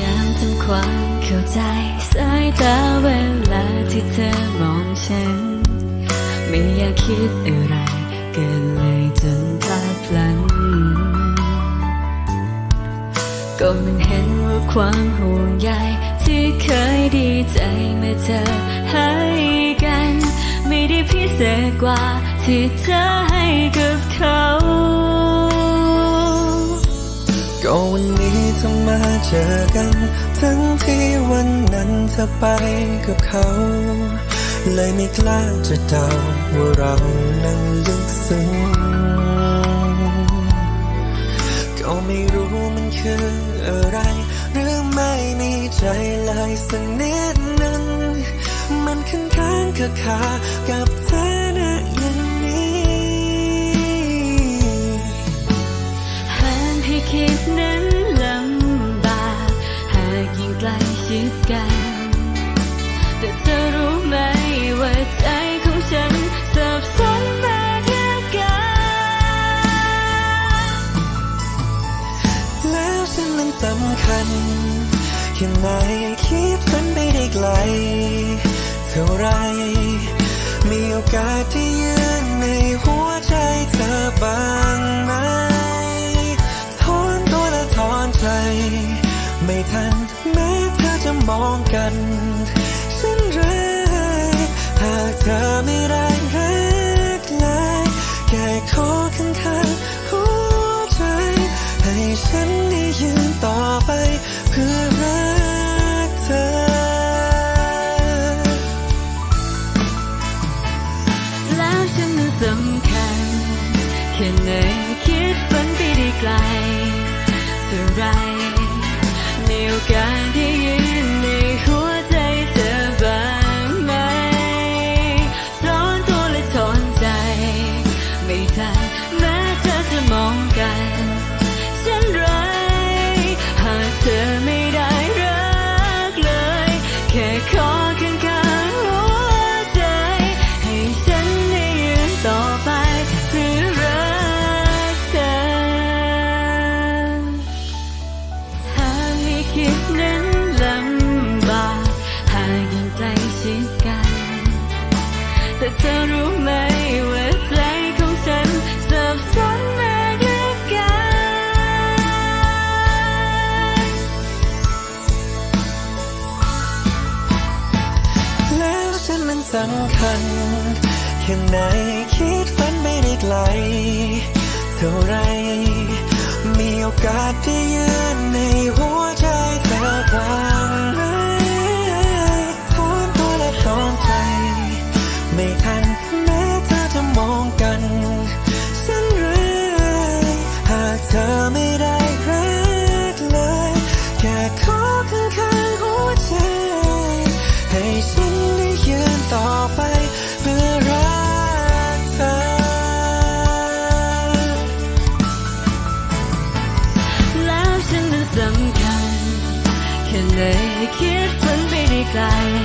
ยามทำความเข้าใจ สายตาเวลาที่เธอมองฉัน ไม่อยากคิดอะไรเกินเลยจนพลาดพลั้งก็มันเห็นว่าความห่วงใยที่เคยดีใจเมื่อเธอให้กัน ไม่ได้พิเศษกว่าที่เธอให้กับเขา จอกัน ทั้งที่วันนั้นเธอไปกับเขา เลยไม่กล้าจะเดาว่าเรานั้นลึกซึ้งก็ไม่รู้มันคืออะไร หรือไม่มีใจเลยสักนิดหนึ่งมันค้างค้างคาคากับเธอิดกัน แต่เธอรู้ไหมว่าใจของฉันสับสนมาแค่กันแล้วฉันนั้นสำคัญแค่ไหนคิดฝันไปได้ไกล เท่าไร มีโอกาสที่ยืนในหัวใจเธอบ้างไหมถอนตัวและถอนใจ ไม่ทัน มองกันฉันรักหากเธอไม่ได้รักเลยแค่ขอข้างๆหัวใจ ให้ฉันได้ยืนต่อไปเพื่อรักเธอ แล้วฉันนั้นสำคัญแค่ไหนคิดฝันไปได้ไกลเท่าไรมีโอกาสได้ยืน สับสนมาด้วกันแล้วฉันนั้นสำคัญแค่ไหนคิดฝันไม่ได้ไกล เท่าไร มีโอกาสที่ยืนในหัว ไ